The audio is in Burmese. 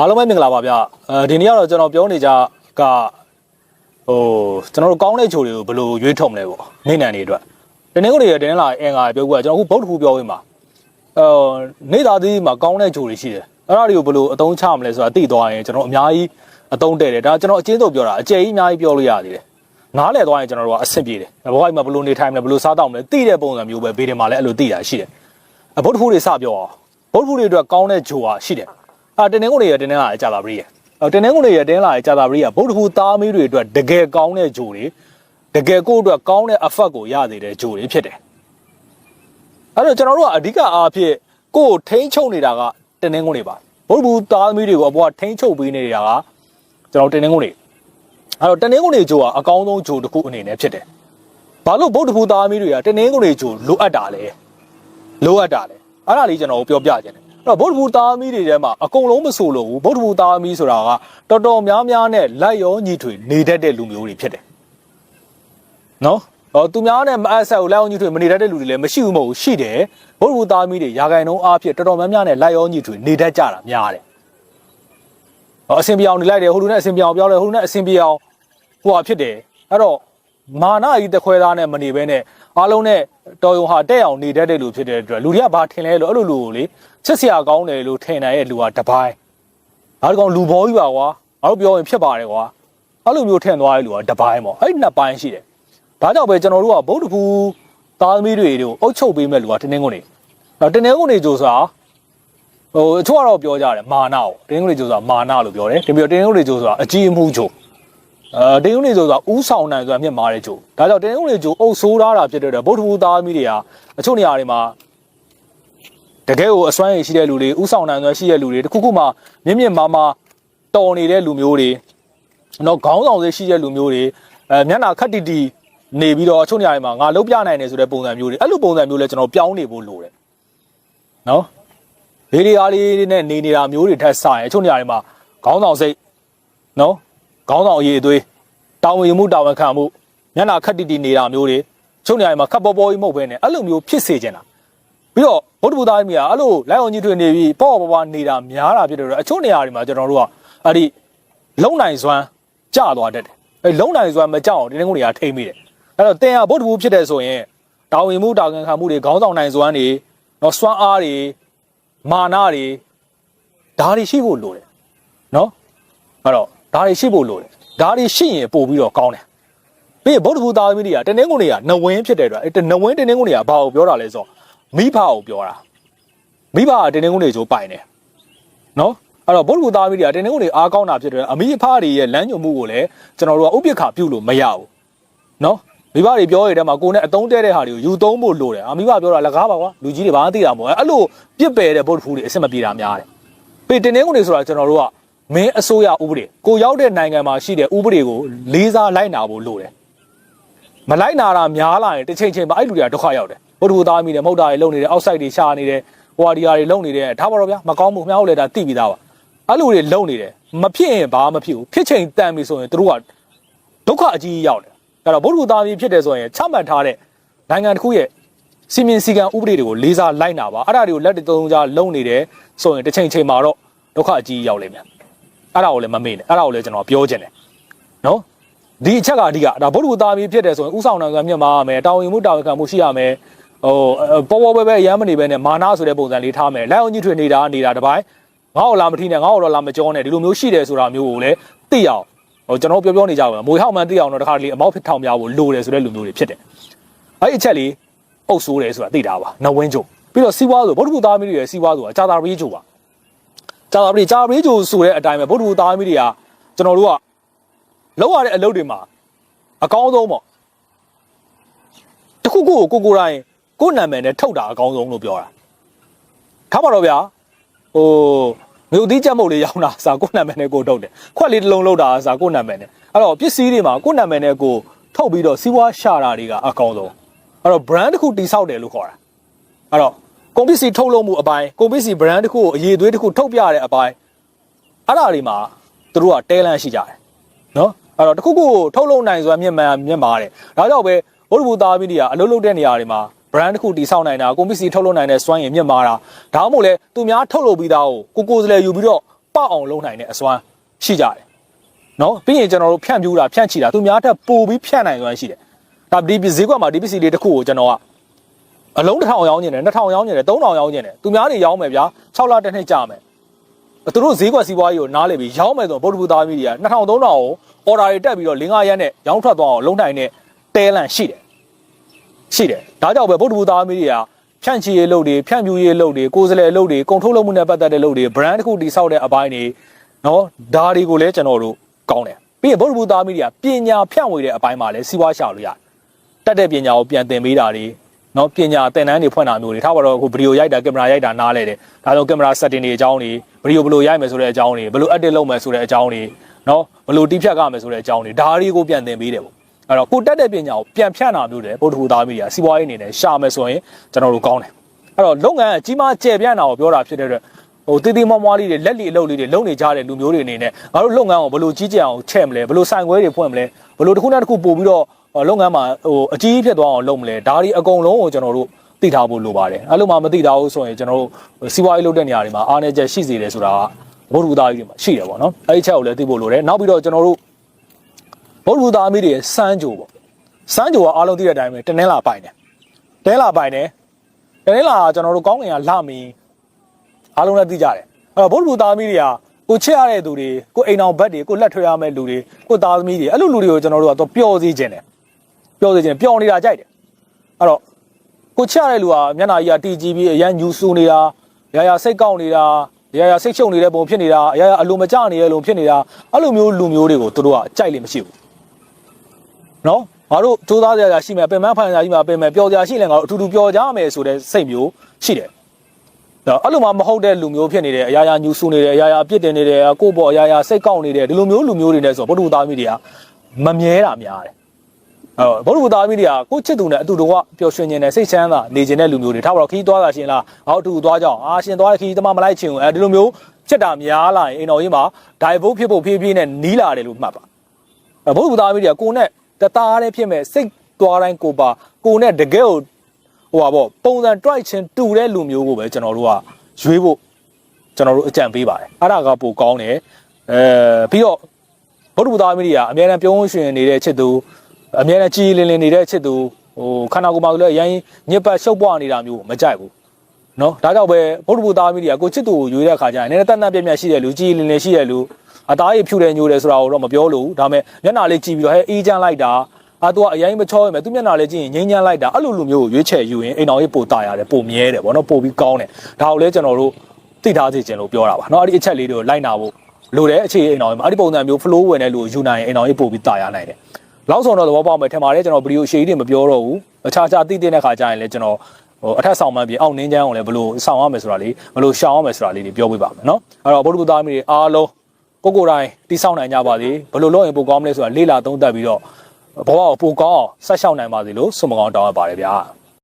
အားလုံးပဲမင်္ဂလာပါဗျအဲဒီနေ့ကတော့ကျွန်တော်ပြောနေကြကဟိုကျွန်တော်တို့ကောင်းတဲ့ဂျိုတွေကိုဘယ်လိုရွေးထုတ်မလဲပေါ့နေနံတွေအတွက်တနေ့ကိုတွေတင်းလာအင်္ဂါပြောကွာကျွန်တော်အခုဗုဒ္ဓဖူပြောဝင်မှာအော်နေသားသီးမှာကောင်းတဲ့ဂျိုတွေရှိတယ်အဲ့ဒါတွေကိုဘယ်လိုအသုံးချမလဲဆိုတာသိသွားရင်ကျွန်တော်အများကြီးအသုံးတဲ့တယ်ဒါကျွန်တော်အချင်းတို့ပြောတာအကျယ်ကြီးအများကြီးပြောလို့ရသေးတယ်နားလည်သွားရင်ကျွန်တော်တို့ကအဆင်ပြေတယ်ဘဝကြီးမှာဘယ်လိုနေထိုင်မလဲဘယ်လိုစားတောက်မလဲသိတဲ့ပုံစံမျိုးပဲဘေးတယ်မှာလည်းအဲ့လိုသိတာရှိတယ်အဗုဒ္ဓဖူတွေစပြောအောင်ဗုဒ္ဓဖူတွေအတွက်ကောင်းတဲ့ဂျိုဟာရှိတယ် အာတင်းနေကုန်တွေရတင်းနေလာကြာတာပရိယအော်တင်းနေကုန်တွေရတင်းလာကြာတာပရိယဗုဒ္ဓဖူသားမီးတွေအတွက်တကယ်ကောင်းတဲ့ဂျိုတွေတကယ်ကိုယ့်အတွက်ကောင်းတဲ့အဖက်ကိုရသေးတဲ့ဂျိုတွေဖြစ်တယ်အဲ့တော့ကျွန်တော်တို့ကအဓိကအားဖြင့်ကိုယ်ထိန်းချုပ်နေတာကတင်းနေကုန်တွေပါဗုဒ္ဓဖူသားမီးတွေကိုအပေါ်ကထိန်းချုပ်ပေးနေတာကကျွန်တော်တင်းနေကုန်တွေအဲ့တော့တင်းနေကုန်တွေဂျိုကအကောင်းဆုံးဂျိုတစ်ခုအနေနဲ့ဖြစ်တယ်ဘာလို့ဗုဒ္ဓဖူသားမီးတွေကတင်းနေကုန်တွေဂျိုလိုအပ်တာလဲလိုအပ်တာလဲအဲ့ဒါလေးကျွန်တော်ပြောပြခြင်းတယ်အဲ့ တော့ဗုဒ္ဓဘူသားမီးတွေထဲမှာအကုန်လုံးမဆိုလို့ဘူးဗုဒ္ဓဘူသားမီးဆိုတာကတော်တော်များများနဲ့လက်ရောညီထွေနေတတ်တဲ့လူမျိုးတွေဖြစ်တယ်နော်ဟောသူများနဲ့မအပ်ဆက်ကိုလက်ရောညီထွေမနေတတ်တဲ့လူတွေလည်းမရှိဘူးမဟုတ်ဘူးရှိတယ်ဗုဒ္ဓဘူသားမီးတွေရာဂိုင်နှုန်းအားဖြင့်တော်တော်များများနဲ့လက်ရောညီထွေနေတတ်ကြတာများတယ်ဟောအစင်ပြောင်နေလိုက်တယ်ဟိုလူနဲ့အစင်ပြောင်ပြောင်းတယ်ဟိုလူနဲ့အစင်ပြောင်ဟိုဟာဖြစ်တယ်အဲ့တော့မာနကြီးတခွဲသားနဲ့မနေဘဲနဲ့အားလုံးနဲ့ တော်ယုံဟာတဲ့အောင်နေတတ်တဲ့လူဖြစ်တဲ့အတွက်လူတွေကဘာထင်လဲလို့အဲ့လိုလူကိုလေချက်စရာကောင်းတယ်လို့ထင်နိုင်ရဲ့လူကတပိုင်းနောက်တစ်ကောင်လူဘောကြီးပါကွာငါတို့ပြောရင်ဖြစ်ပါတယ်ကွာအဲ့လိုမျိုးထင်သွားတဲ့လူကတပိုင်းပေါ့အဲ့ဒီနှစ်ပိုင်းရှိတယ်ဒါကြောင့်ပဲကျွန်တော်တို့ကဗုဒ္ဓဖူသားသမီးတွေတို့အုပ်ချုပ်ပေးမဲ့လူကတင်းတင်းကုန်နေတော့တင်းတင်းကုန်နေကြိုဆိုတာဟိုအချို့ကတော့ပြောကြတယ်မာနကိုတင်းတင်းကုန်နေကြိုဆိုတာမာနလို့ပြောတယ်ဒီပြီးတော့တင်းတင်းကုန်နေကြိုဆိုတာအကြီးအမှုချို့ အဲတင်းတင်းကုန်နေကြိုဆိုတာဥဆောင်နိုင်ဆိုတာမြင့်မာတဲ့ချို့ဒါကြောင့်တင်းတင်းကုန်နေကြိုအုပ်ဆိုးထားတာဖြစ်တဲ့အတွက်ဗုဒ္ဓဖူသားသမီးတွေဟာအချို့နေရာတွေမှာတကယ်ကိုအစွမ်းရည်ရှိတဲ့လူတွေဥဆောင်နိုင်စွမ်းရှိတဲ့လူတွေတခုခုမှမြင့်မြင့်မားမားတော်နေတဲ့လူမျိုးတွေနော်ခေါင်းဆောင်စိတ်ရှိတဲ့လူမျိုးတွေအဲမျက်နှာခက်တီတီနေပြီးတော့အချို့နေရာတွေမှာငါလုံးပြနိုင်တယ်ဆိုတဲ့ပုံစံမျိုးတွေအဲ့လိုပုံစံမျိုးလဲကျွန်တော်ပြောင်းနေဖို့လိုတယ်နော်လေးလေးအားလေးနဲ့နေနေတာမျိုးတွေထက်ဆိုင်အချို့နေရာတွေမှာခေါင်းဆောင်စိတ်နော် ခေါင်းဆောင်အရေးအသွေးတာဝန်ယူမှုတာဝန်ခံမှုမျက်နှာခက်တီတီနေတာမျိုးတွေအချို့နေရာတွေမှာခပ်ပေါ်ပေါ်ကြီးမဟုတ်ဘဲနဲ့အဲ့လိုမျိုးဖြစ်စေချင်တာပြီးတော့ဗုဒ္ဓဘုရားမြတ်အဲ့လိုလိုက်အောင်ကြီးထွေနေပြီးပေါ့ပေါ့ပေါ့နေတာများတာဖြစ်တယ်အချို့နေရာတွေမှာကျွန်တော်တို့ကအဲ့ဒီလုံနိုင်စွမ်းကျသွားတတ်တယ်အဲ့လုံနိုင်စွမ်းမကြောက်အောင်ဒီနေ့ကုန်တွေကထိမ့်မိတယ်အဲ့တော့တင်ရဗုဒ္ဓဘုဖြစ်တယ်ဆိုရင်တာဝန်မှုတာဝန်ခံမှုတွေခေါင်းဆောင်နိုင်စွမ်းတွေနော်စွမ်းအားတွေမာနတွေဒါတွေရှိဖို့လိုတယ်နော်အဲ့တော့ ဒါတွေရှိဖို့လိုတယ်ဒါတွေရှိရင်ပို့ပြီးတော့ကောင်းတယ်ပြီးရင်ဗုဒ္ဓဘုသားသမီးတွေကတနင်္ဂနွေတွေကနဝင်းဖြစ်တဲ့အတွက်အဲ့နဝင်းတနင်္ဂနွေတွေကဘာကိုပြောတာလဲဆိုတော့မိဘကိုပြောတာမိဘကတင်းတင်းကုန်းတွေချိုးပိုင်တယ်နော်အဲ့တော့ဗုဒ္ဓဘုသားမိတွေကတင်းတင်းကုန်းတွေအားကောင်းတာဖြစ်တယ်အမိအဖတွေရဲ့လမ်းညွှန်မှုကိုလည်းကျွန်တော်တို့ကဥပိ္ပခါပြုလို့မရဘူးနော်မိဘတွေပြောရတဲ့မှာကိုယ်နဲ့အတုံးတဲတဲ့ဟာတွေကိုယူသုံးဖို့လိုတယ်အမိဘပြောတာလက်ကားပါကွာလူကြီးတွေဘာမှသိတာမဟုတ်ဘူးအဲ့လိုပြစ်ပယ်တဲ့ဗုဒ္ဓဖူးတွေအစ်မပြေတာများတယ်ပြီးတင်းတင်းကုန်းတွေဆိုတာကျွန်တော်တို့က မင်းအစိုးရဥပဒေကိုရောက်တဲ့နိုင်ငံမှာရှိတဲ့ဥပဒေကိုလေးစားလိုက်နာဖို့လိုတယ်မလိုက်နာတာများလာရင်တစ်ချိန်ချိန်မှာအဲ့လူတွေကဒုက္ခရောက်တယ်ဘုဒ္ဓဘုသားမိတယ်မဟုတ်တာတွေလုံနေတယ်အောက်ဆိုက်တွေရှာနေတယ်ဟိုဟာဒီဟာတွေလုံနေတယ်ဒါပါတော့ဗျာမကောင်းဘူးမြှောက်လေတာတိပြီးသားပါအဲ့လူတွေလုံနေတယ်မဖြစ်ရင်ဘာမှမဖြစ်ဘူးဖြစ်ချိန်တန်ပြီဆိုရင်တို့ကဒုက္ခအကြီးကြီးရောက်တယ်အဲ့တော့ဘုဒ္ဓဘုသားမိဖြစ်တယ်ဆိုရင်ချမှတ်ထားတဲ့နိုင်ငံတစ်ခုရဲ့စီမင်းစီကံဥပဒေတွေကိုလေးစားလိုက်နာပါအဲ့ဒါတွေကိုလက်တွေသုံးကြားလုံနေတယ်ဆိုရင်တစ်ချိန်ချိန်မှာတော့ဒုက္ခအကြီးကြီးရောက်လိမ့်မယ် အဲ့ဒါကိုလည်းမမေ့နဲ့အဲ့ဒါကိုလည်းကျွန်တော်ပြောချင်တယ်နော်ဒီအချက်ကအဓိကဒါဗုဒ္ဓဘုသားမျိုးဖြစ်တယ်ဆိုရင်ဥဆောင်နိုင်ကမြတ်မာရမယ်တာဝန်မှုတာဝန်ခံမှုရှိရမယ်ဟိုပေါ်ပေါ်ပဲပဲရမ်းမနေပဲနဲ့မာနာဆိုတဲ့ပုံစံလေးထားမယ်လိုက်အောင်ကြီးထွေနေတာနေတာတပိုင်းငါ့ကိုလာမထီးနဲ့ငါ့ကိုတော့လာမကြောနဲ့ဒီလိုမျိုးရှိတယ်ဆိုတာမျိုးကိုလည်းသိအောင်ဟိုကျွန်တော်ပြောပြောနေကြပါမယ်မွေဟောက်မှန်သိအောင်တော့တခါတလေအမောက်ဖြစ်ထောင်ပြဖို့လိုတယ်ဆိုတဲ့လူမျိုးတွေဖြစ်တယ်အဲ့ဒီအချက်လေးအုပ်ဆိုးတယ်ဆိုတာသိတာပါနဝင်းချိုပြီးတော့စီးပွားဆိုဗုဒ္ဓဘုသားမျိုးတွေရဲ့စီးပွားဆိုတာကြာတာပရိချိုပါ ကြာတာပရိကြာပရိချိုဆိုတဲ့အတိုင်းပဲဗုဒ္ဓဘုသားမျိုးတွေကကျွန်တော်တို့ကလောက်ရတဲ့အလုပ်တွေမှာအကောင်းဆုံးပေါ့တခုခုကိုကိုကိုတိုင်းကိုယ့်နာမည်နဲ့ထုတ်တာအကောင်းဆုံးလို့ပြောတာထားပါတော့ဗျာဟိုမြို့သီးချက်မုတ်လေးရောင်းတာစာကိုယ့်နာမည်နဲ့ကိုထုတ်တယ်ခွက်လေးတစ်လုံးလောက်တာစာကိုယ့်နာမည်နဲ့အဲ့တော့ပစ္စည်းတွေမှာကိုယ့်နာမည်နဲ့ကိုထုတ်ပြီးတော့စီးပွားရှာတာတွေကအကောင်းဆုံးအဲ့တော့ brand တစ်ခုတိဆောက်တယ်လို့ခေါ်တာအဲ့တော့ ကုန်ပစ္စည်းထုတ်လုပ်မှုအပိုင်းကုန်ပစ္စည်း brand တစ်ခုကိုအရေးသွေးတစ်ခုထုတ်ပြတဲ့အပိုင်းအဲ့ဒါတွေမှာသူတို့ကတဲလန့်ရှိကြတယ်နော်အဲ့တော့တခုခုကိုထုတ်လုပ်နိုင်စွာမြင့်မှန်မြင့်မာတယ်ဒါကြောင့်ပဲဘုဒ္ဓဘုသားမိတွေကအလုပ်လုပ်တဲ့နေရာတွေမှာ brand တစ်ခုတိဆောက်နိုင်တာကုန်ပစ္စည်းထုတ်လုပ်နိုင်တဲ့စွမ်းရည်မြင့်မာတာဒါမှမဟုတ်လေသူများထုတ်လုပ်ပြီးသားကိုကိုကိုယ်စလဲယူပြီးတော့ပေါက်အောင်လုပ်နိုင်တဲ့အစွမ်းရှိကြတယ်နော်ပြီးရင်ကျွန်တော်တို့ဖြန့်ပြူတာဖြန့်ချီတာသူများထက်ပိုပြီးဖြန့်နိုင်စွမ်းရှိတယ်ဒါဒီဈေးကွက်မှာဒီပစ္စည်းလေးတစ်ခုကိုကျွန်တော်က အလုံးတစ်ထောင်ရောင်းနေတယ်နှစ်ထောင်ရောင်းနေတယ်သုံးထောင်ရောင်းနေတယ်သူများတွေရောင်းမယ်ဗျာ6လတစ်နှစ်ကြာမယ်သူတို့ဈေးကွက်စီးပွားရေးကိုနားလည်ပြီးရောင်းမယ်ဆိုတော့ဗုဒ္ဓဘုသားမီဒီယာ2000 3000ကိုအော်ဒါတွေတက်ပြီးတော့၄5ရက်နဲ့ရောင်းထွက်သွားအောင်လုံးနိုင်တဲ့တဲလန်ရှိတယ်ရှိတယ်ဒါကြောင့်ပဲဗုဒ္ဓဘုသားမီဒီယာဖြန့်ချီရေးလုပ်တွေဖြန့်ပြူရေးလုပ်တွေကိုယ်စလဲလုပ်တွေကုန်ထုတ်လုပ်မှုနဲ့ပတ်သက်တဲ့လုပ်တွေ brand တစ်ခုတည်ဆောက်တဲ့အပိုင်းတွေနော်ဒါတွေကိုလည်းကျွန်တော်တို့ကောင်းတယ်ပြီးရင်ဗုဒ္ဓဘုသားမီဒီယာပညာဖြန့်ဝေတဲ့အပိုင်းမှာလည်းစီးပွားရှာလို့ရတယ်တက်တဲ့ပညာကိုပြန်သင်ပေးတာတွေ နော်ပညာသင်တန်းတွေဖွင့်တာမျိုးတွေထားပါတော့အခုဗီဒီယိုရိုက်တာကင်မရာရိုက်တာနားလဲတယ်ဒါကြောင့်ကင်မရာ setting တွေအကြောင်းတွေဗီဒီယိုဘယ်လိုရိုက်မယ်ဆိုတဲ့အကြောင်းတွေဘယ်လို edit လုပ်မယ်ဆိုတဲ့အကြောင်းတွေနော်ဘယ်လိုတိဖြတ်ကမယ်ဆိုတဲ့အကြောင်းတွေဒါတွေကိုပြန်သင်ပေးတယ်ပေါ့အဲ့တော့ကိုတက်တဲ့ပညာကိုပြန်ဖြန့်တာမျိုးတယ်ဗုဒ္ဓဘုသားမီဒီယာစီးပွားရေးအနေနဲ့ရှာမယ်ဆိုရင်ကျွန်တော်တို့ကောင်းတယ်အဲ့တော့လုပ်ငန်းကကြီးမားကျယ်ပြန့်တာကိုပြောတာဖြစ်တဲ့အတွက်ဟိုတီတီမွားမွားလေးတွေလက်လီအလုပ်လေးတွေလုပ်နေကြတဲ့လူမျိုးတွေအနေနဲ့ငါတို့လုပ်ငန်းကိုဘယ်လိုကြီးကြအောင်ချဲ့မလဲဘယ်လိုဆိုင်ခွဲတွေဖွင့်မလဲဘယ်လိုတစ်ခုနဲ့တစ်ခုပို့ပြီးတော့ လုပ်ငန်းမှာဟိုအကြီးကြီးဖြစ်သွားအောင်လုပ်မလဲဒါတွေအကုန်လုံးကိုကျွန်တော်တို့သိထားဖို့လိုပါတယ်အဲ့လိုမှမသိထားဘူးဆိုရင်ကျွန်တော်တို့စီးပွားရေးလုပ်တဲ့နေရာတွေမှာအားနည်းချက်ရှိစေတယ်ဆိုတာကဘုဒ္ဓဘုသားကြီးတွေမှာရှိတယ်ပေါ့နော်အဲ့ဒီချက်ကိုလည်းသိဖို့လိုတယ်နောက်ပြီးတော့ကျွန်တော်တို့ဘုဒ္ဓဘုသားအမိတွေစမ်းကြိုပေါ့စမ်းကြိုကအားလုံးသိတဲ့အတိုင်းပဲတနင်္လာပိုင်တယ်တဲလာပိုင်တယ်တနင်္လာကကျွန်တော်တို့ကောင်းကင်ကလာမီအားလုံးလည်းသိကြတယ်အဲ့တော့ဘုဒ္ဓဘုသားအမိတွေကကိုချစ်ရတဲ့သူတွေကိုအိမ်အောင်ဘက်တွေကိုလက်ထွေရမယ့်လူတွေကိုသားသမီးတွေအဲ့လိုလူတွေကိုကျွန်တော်တို့ကတော့ပျော်စေခြင်းတယ် ပျော်စေခြင်းပျော်နေတာကြိုက်တယ်အဲ့တော့ကိုချရတဲ့လူကမျက်နှာကြီးကတီကြီးပြီးအရန်ညူဆူနေတာရာရာစိတ်ကောက်နေတာရာရာစိတ်ချုပ်နေတဲ့ပုံဖြစ်နေတာအရာရာအလိုမကျနေတဲ့လုံဖြစ်နေတာအဲ့လိုမျိုးလူမျိုးတွေကိုသူတို့ကကြိုက်လိမ့်မရှိဘူးနော်ငါတို့စူးစမ်းကြရရှိမယ်ပင်မဖိုင်ကြရှိမှာပင်မပျော်ကြရှိလဲငါတို့အထူးထူးပျော်ကြမယ်ဆိုတဲ့စိတ်မျိုးရှိတယ်ဒါအဲ့လိုမှမဟုတ်တဲ့လူမျိုးဖြစ်နေတယ်အရာရာညူဆူနေတယ်အရာရာအပြစ်တင်နေတယ်ကိုယ့်ဘောအရာရာစိတ်ကောက်နေတယ်ဒီလိုမျိုးလူမျိုးတွေနဲ့ဆိုဗုဒ္ဓသားမိတွေကမမြဲတာများတယ်အဲ့တော့ ဗုဒ္ဓဘုသားမိတွေကကိုယ့်ချစ်သူနဲ့အတူတကွပျော်ရွှင်ခြင်းနဲ့စိတ်ချမ်းသာနေခြင်းတဲ့လူမျိုးတွေထားပါတော့ခီးသွားတာရှင်လားဟောအတူသွားကြအောင်အာရှင်သွားတဲ့ခီးတမမလိုက်ချင်ဘူးအဲဒီလိုမျိုးဖြစ်တာများလာရင်အိမ်တော်ကြီးမှာဒိုင်ဘုတ်ဖြစ်ဖို့ဖြည်းဖြည်းနဲ့နီးလာတယ်လို့မှတ်ပါအဲ့ဗုဒ္ဓဘုသားမိတွေကကိုယ်နဲ့တသားတည်းဖြစ်မဲ့စိတ်သွားတိုင်းကိုပါကိုယ်နဲ့တကယ်ကိုဟိုပါပေါ့ပုံစံတွိုက်ခြင်းတူတဲ့လူမျိုးကိုပဲကျွန်တော်တို့ကရွေးဖို့ကျွန်တော်တို့အကြံပေးပါတယ်အဲ့ဒါကပိုကောင်းတယ်အဲပြီးတော့ဗုဒ္ဓဘုသားမိတွေကအများအားပြုံးရွှင်နေတဲ့ချစ်သူ အများနဲ့ကြီးလင်းလင်းနေတဲ့ချစ်သူဟိုခန္ဓာကိုယ်မှာလည်းအရင်ညစ်ပတ်ရှုပ်ပွားနေတာမျိုးမကြိုက်ဘူးเนาะဒါကြောင့်ပဲဗုဒ္ဓဘုသားမိတွေကကိုချစ်သူကိုရွေးတဲ့အခါကျရင်နည်းနည်းတတ်တတ်ပြတ်ပြတ်ရှိတဲ့လူကြီးလင်းလင်းရှိတဲ့လူအသားရည်ဖြူတယ်ညိုတယ်ဆိုတာကိုတော့မပြောလို့ဒါပေမဲ့မျက်နှာလေးကြည့်ပြီးတော့ဟဲအေးချမ်းလိုက်တာအာသူကအရင်မချောရမယ်သူမျက်နှာလေးကြည့်ရင်ငိမ့်ချမ်းလိုက်တာအဲ့လိုလူမျိုးကိုရွေးချယ်ယူရင်အိမ်တော်ရေးပိုတာရတယ်ပိုမြဲတယ်ဗောနော်ပိုပြီးကောင်းတယ်ဒါကိုလည်းကျွန်တော်တို့သိထားစေချင်လို့ပြောတာပါเนาะအဲ့ဒီအချက်လေးတွေကိုလိုက်နာဖို့လိုတယ်အခြေအိမ်တော်ရေးမှာအဲ့ဒီပုံစံမျိုး flow ဝင်တဲ့လူကိုယူနိုင်ရင်အိမ်တော်ရေးပိုပြီးတာရနိုင်တယ် လောက်ဆောင်တော့သဘောပေါက်မယ်ထင်ပါတယ်ကျွန်တော်ဗီဒီယိုရှေ့တွေမပြောတော့ဘူးအခြားခြားသိတဲ့ခါကျရင်လည်းကျွန်တော်ဟိုအထက်ဆောင်မှန်းပြီးအောက်နင်းချမ်းအောင်လည်းဘယ်လိုဆောင်ရမယ်ဆိုတာလေးဘယ်လိုရှောင်ရမယ်ဆိုတာလေးတွေပြောပြပါမယ်နော်အဲ့တော့ဗုဒ္ဓဘုသားမိတွေအားလုံးကိုကိုယ်တိုင်တိဆောက်နိုင်ကြပါစေဘယ်လိုလုပ်ရင်ပိုကောင်းမလဲဆိုတာလေးလာသုံးသပ်ပြီးတော့ဘဝကိုပိုကောင်းအောင်ဆက်ရှောင်နိုင်ပါစေလို့ဆုမကောင်းတောင်းရပါတယ်ဗျာ